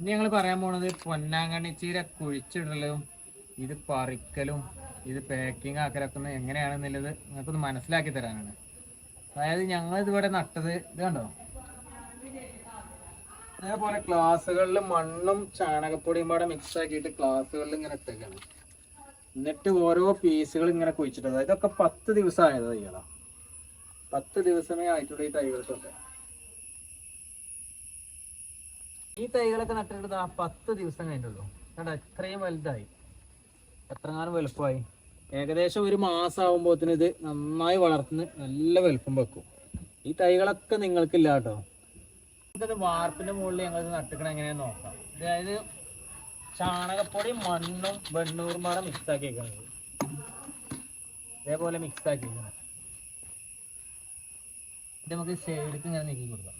ഇനി ഞങ്ങൾ പറയാൻ പോണത് പൊന്നാങ്കണ്ണി ചീര കുഴിച്ചിടലും ഇത് പറിക്കലും ഇത് പാക്കിംഗ് ആക്കലൊക്കെ എങ്ങനെയാണെന്നുള്ളത് നിങ്ങൾക്കൊന്ന് മനസ്സിലാക്കി തരാനാണ്. അതായത് ഞങ്ങൾ ഇതിവിടെ നട്ടത് ഇത് കണ്ടോ? അതേപോലെ ക്ലാസ്സുകളിൽ മണ്ണും ചാണകപ്പൊടിയും പാടെ മിക്സ് ആക്കിയിട്ട് ക്ലാസ്സുകളിൽ ഇങ്ങനെ ഇട്ടേക്കാണ്. എന്നിട്ട് ഓരോ പീസുകൾ ഇങ്ങനെ കുഴിച്ചിട്ടത്. ഇതൊക്കെ പത്ത് ദിവസം ആയത് തൈകളാ പത്ത് ദിവസമേ ആയിട്ടുള്ള ഈ തൈകൾക്കൊക്കെ. ഈ തൈകളൊക്കെ നട്ടിട്ട് ആ പത്ത് ദിവസം കഴിഞ്ഞുള്ളൂ കണ്ട ഇത്രയും വലുതായി. എത്രങ്ങാനും വലുപ്പമായി. ഏകദേശം ഒരു മാസം ആകുമ്പോഴത്തേന് ഇത് നന്നായി വളർത്തുന്ന നല്ല വലുപ്പം വെക്കും. ഈ തൈകളൊക്കെ നിങ്ങൾക്കില്ല കേട്ടോ. ഇതൊരു വാർപ്പിന്റെ മുകളിൽ ഞങ്ങൾ നട്ടിക്കണം എങ്ങനെയാന്ന് നോക്കാം. അതായത് ചാണകപ്പൊടി മണ്ണും വെണ്ണൂറും പാടെ മിക്സ് ആക്കി വെക്കുന്നത് ഇതേപോലെ മിക്സ് ആക്കി വെക്കണം ഇത് നമുക്ക് സൈഡിലേക്ക് ഇങ്ങനെ നീക്കി കൊടുക്കാം.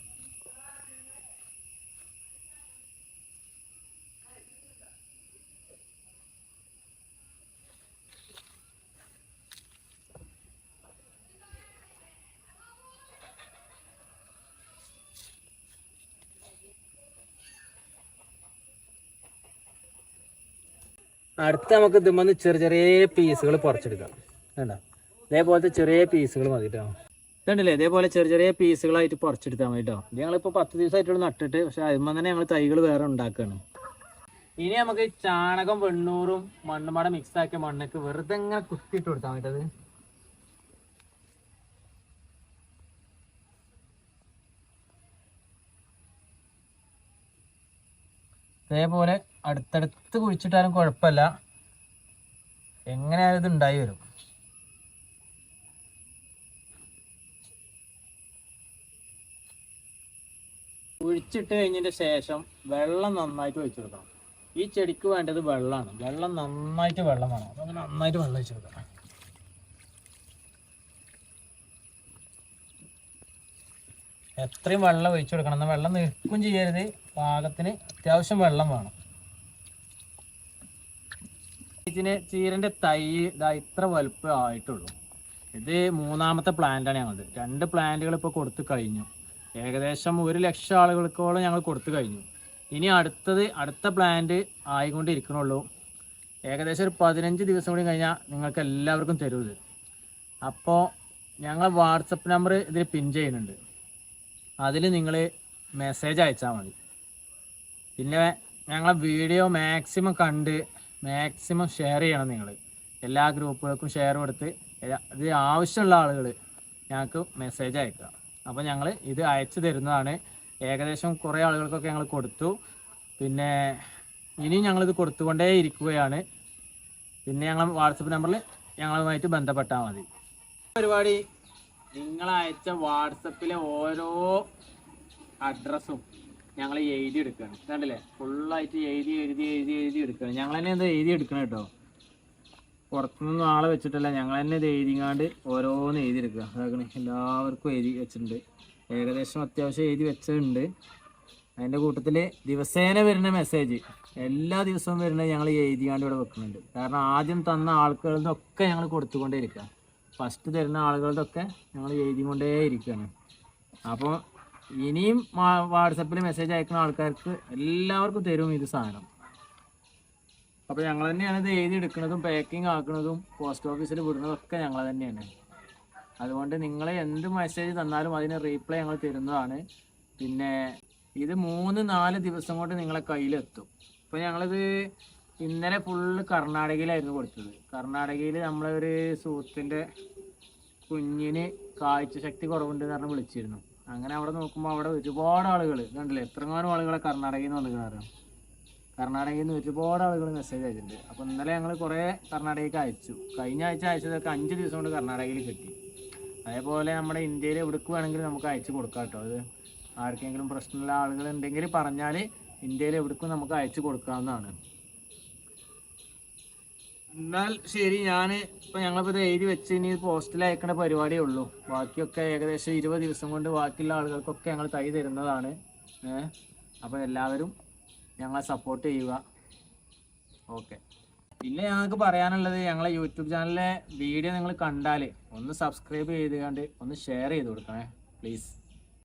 അടുത്ത് നമുക്ക് ഇതുമ്പോൾ ചെറിയ ചെറിയ പീസുകൾ പറിച്ചെടുക്കാം. വേണ്ട ഇതേപോലത്തെ ചെറിയ പീസുകൾ മതി കേട്ടോ ഇതുണ്ടല്ലേ? ഇതേപോലെ ചെറിയ ചെറിയ പീസുകളായിട്ട് പറിച്ചെടുത്താൽ മതി കേട്ടോ ഞങ്ങളിപ്പോൾ പത്ത് ദിവസമായിട്ടുള്ള നട്ടിട്ട് പക്ഷെ അതിന് തന്നെ ഞങ്ങൾ തൈകൾ വേറെ ഉണ്ടാക്കുകയാണ് ഇനി നമുക്ക് ചാണകം വെണ്ണൂറും മണ്ണുമാട മിക്സ് ആക്കിയ മണ്ണൊക്കെ വെറുതെ ഇങ്ങനെ കുത്തിയിട്ട് കൊടുത്താൽ മതി അതേപോലെ ഇതേപോലെ അടുത്തടുത്ത് കുഴിച്ചിട്ടാലും കുഴപ്പമില്ല. എങ്ങനെയാലും ഇത് ഉണ്ടായി വരും. കുഴിച്ചിട്ട് കഴിഞ്ഞതിന്റെ ശേഷം വെള്ളം നന്നായിട്ട് ഒഴിച്ചു കൊടുക്കണം. ഈ ചെടിക്ക് വേണ്ടത് വെള്ളമാണ്. വെള്ളം നന്നായിട്ട് വെള്ളം വേണം. അപ്പൊ നന്നായിട്ട് വെള്ളം ഒഴിച്ചു കൊടുക്കണം. എത്രയും വെള്ളം ഒഴിച്ചു കൊടുക്കണം. എന്നാൽ വെള്ളം നിൽക്കും ചെയ്യരുത്. പാകത്തിന് അത്യാവശ്യം വെള്ളം വേണം. ഇതിന് ചീരന്റെ തൈ ഇതാ ഇത്ര വലുപ്പം ആയിട്ടുള്ളൂ. ഇത് മൂന്നാമത്തെ പ്ലാന്റാണ് ഞങ്ങളത് രണ്ട് പ്ലാന്റുകൾ ഇപ്പോൾ കൊടുത്തു കഴിഞ്ഞു. ഏകദേശം ഒരു ലക്ഷം ആളുകൾക്കോളം ഞങ്ങൾ കൊടുത്തു കഴിഞ്ഞു. ഇനി അടുത്തത് അടുത്ത പ്ലാന്റ് ആയിക്കൊണ്ടിരിക്കണുള്ളൂ. ഏകദേശം ഒരു പതിനഞ്ച് ദിവസം കൂടി കഴിഞ്ഞാൽ നിങ്ങൾക്ക് എല്ലാവർക്കും തരും ഇത് അപ്പോൾ ഞങ്ങൾ വാട്സപ്പ് നമ്പർ ഇതിൽ പിൻ ചെയ്യുന്നുണ്ട്. അതിൽ നിങ്ങൾ മെസ്സേജ് അയച്ചാൽ മതി. പിന്നെ ഞങ്ങളെ വീഡിയോ മാക്സിമം കണ്ട് മാക്സിമം ഷെയർ ചെയ്യണം നിങ്ങൾ എല്ലാ ഗ്രൂപ്പുകൾക്കും ഷെയർ കൊടുത്ത് ഇത് ആവശ്യമുള്ള ആളുകൾ ഞങ്ങൾക്ക് മെസ്സേജ് അയക്കുക. അപ്പോൾ ഞങ്ങൾ ഇത് അയച്ചു തരുന്നതാണ്. ഏകദേശം കുറേ ആളുകൾക്കൊക്കെ ഞങ്ങൾ കൊടുത്തു. പിന്നെ ഇനിയും ഞങ്ങളിത് കൊടുത്തുകൊണ്ടേ ഇരിക്കുകയാണ്. പിന്നെ ഞങ്ങൾ വാട്സപ്പ് നമ്പറിൽ ഞങ്ങളുമായിട്ട് ബന്ധപ്പെട്ടാൽ മതി. പരിപാടി നിങ്ങളയച്ച വാട്സപ്പിലെ ഓരോ അഡ്രസ്സും ഞങ്ങൾ എഴുതി എടുക്കുകയാണ് കണ്ടില്ലേ? ഫുള്ളായിട്ട് എഴുതി എഴുതി എഴുതി എഴുതി എടുക്കുകയാണ് ഞങ്ങൾ തന്നെ ഇത് എഴുതി എടുക്കണം കേട്ടോ. പുറത്തുനിന്നും ആളെ വെച്ചിട്ടല്ല ഞങ്ങൾ തന്നെ ഇത് എഴുതിങ്ങാണ്ട് ഓരോന്ന് എഴുതി എടുക്കുക. എല്ലാവർക്കും എഴുതി വെച്ചിട്ടുണ്ട്. ഏകദേശം അത്യാവശ്യം എഴുതി വെച്ചിട്ടുണ്ട്. അതിന്റെ കൂട്ടത്തിൽ ദിവസേന വരുന്ന മെസ്സേജ് എല്ലാ ദിവസവും വരുന്നത് ഞങ്ങൾ എഴുതിയാണ്ട് ഇവിടെ വെക്കുന്നുണ്ട്. കാരണം ആദ്യം തന്ന ആൾക്കാർക്കൊക്കെ ഞങ്ങൾ കൊടുത്തുകൊണ്ടേ ഇരിക്കുക. ഫസ്റ്റ് തരുന്ന ആളുകളുടെയൊക്കെ ഞങ്ങൾ എഴുതിക്കൊണ്ടേ ഇരിക്കുകയാണ്. അപ്പോൾ ഇനിയും വാട്സപ്പിൽ മെസ്സേജ് അയക്കുന്ന ആൾക്കാർക്ക് എല്ലാവർക്കും തരും ഇത് സാധനം. അപ്പോൾ ഞങ്ങൾ തന്നെയാണ് ഇത് എഴുതി എടുക്കുന്നതും പാക്കിംഗ് ആക്കുന്നതും പോസ്റ്റ് ഓഫീസിൽ വിടുന്നതും ഒക്കെ ഞങ്ങൾ തന്നെയാണ്. അതുകൊണ്ട് നിങ്ങൾ എന്ത് മെസ്സേജ് തന്നാലും അതിന് റീപ്ലൈ ഞങ്ങൾ തരുന്നതാണ്. പിന്നെ ഇത് മൂന്ന് നാല് ദിവസം കൊണ്ട് നിങ്ങളെ കയ്യിലെത്തും. ഇപ്പോൾ ഞങ്ങളിത് ഇന്നലെ ഫുള്ള് കർണാടകയിലായിരുന്നു കൊടുത്തത്. കർണാടകയിൽ നമ്മളൊരു സുഹൃത്തിന്റെ കുഞ്ഞിന് കാഴ്ച ശക്തി കുറവുണ്ട് എന്ന് പറഞ്ഞ് വിളിച്ചിരുന്നു. അങ്ങനെ അവിടെ നോക്കുമ്പോൾ അവിടെ ഒരുപാട് ആളുകൾ കണ്ടില്ലേ? എത്രങ്ങാനും ആളുകളെ കർണാടകയിൽ നിന്ന് വന്നിരിക്കണം കർണാടകയിൽ നിന്ന് ഒരുപാട് ആളുകൾ മെസ്സേജ് അയച്ചിട്ടുണ്ട്. അപ്പോൾ ഇന്നലെ ഞങ്ങൾ കുറേ കർണാടകയ്ക്ക് അയച്ചു. കഴിഞ്ഞ ആഴ്ച അയച്ചതൊക്കെ അഞ്ച് ദിവസം കൊണ്ട് കർണാടകയിൽ കിട്ടി. അതേപോലെ നമ്മുടെ ഇന്ത്യയിൽ എവിടേക്ക് വേണമെങ്കിലും നമുക്ക് അയച്ചു കൊടുക്കാം കേട്ടോ അത് ആർക്കെങ്കിലും പ്രശ്നമുള്ള ആളുകൾ ഉണ്ടെങ്കിൽ പറഞ്ഞാൽ ഇന്ത്യയിൽ എവിടേക്കും നമുക്ക് അയച്ചു കൊടുക്കാവുന്നതാണ്. എന്നാൽ ശരി ഞാൻ ഇപ്പം ഞങ്ങളിപ്പോൾ ഇത് എഴുതി വെച്ച് ഇനി പോസ്റ്റിൽ അയക്കുന്ന പരിപാടിയേ ഉള്ളൂ ബാക്കിയൊക്കെ ഏകദേശം ഇരുപത് ദിവസം കൊണ്ട് ബാക്കിയുള്ള ആളുകൾക്കൊക്കെ ഞങ്ങൾ തൈ തരുന്നതാണ്. അപ്പോൾ എല്ലാവരും ഞങ്ങളെ സപ്പോർട്ട് ചെയ്യുക. ഓക്കെ. പിന്നെ ഞങ്ങൾക്ക് പറയാനുള്ളത് ഞങ്ങളെ യൂട്യൂബ് ചാനലിലെ വീഡിയോ നിങ്ങൾ കണ്ടാൽ ഒന്ന് സബ്സ്ക്രൈബ് ചെയ്തുകൊണ്ട് ഒന്ന് ഷെയർ ചെയ്ത് കൊടുക്കണേ പ്ലീസ്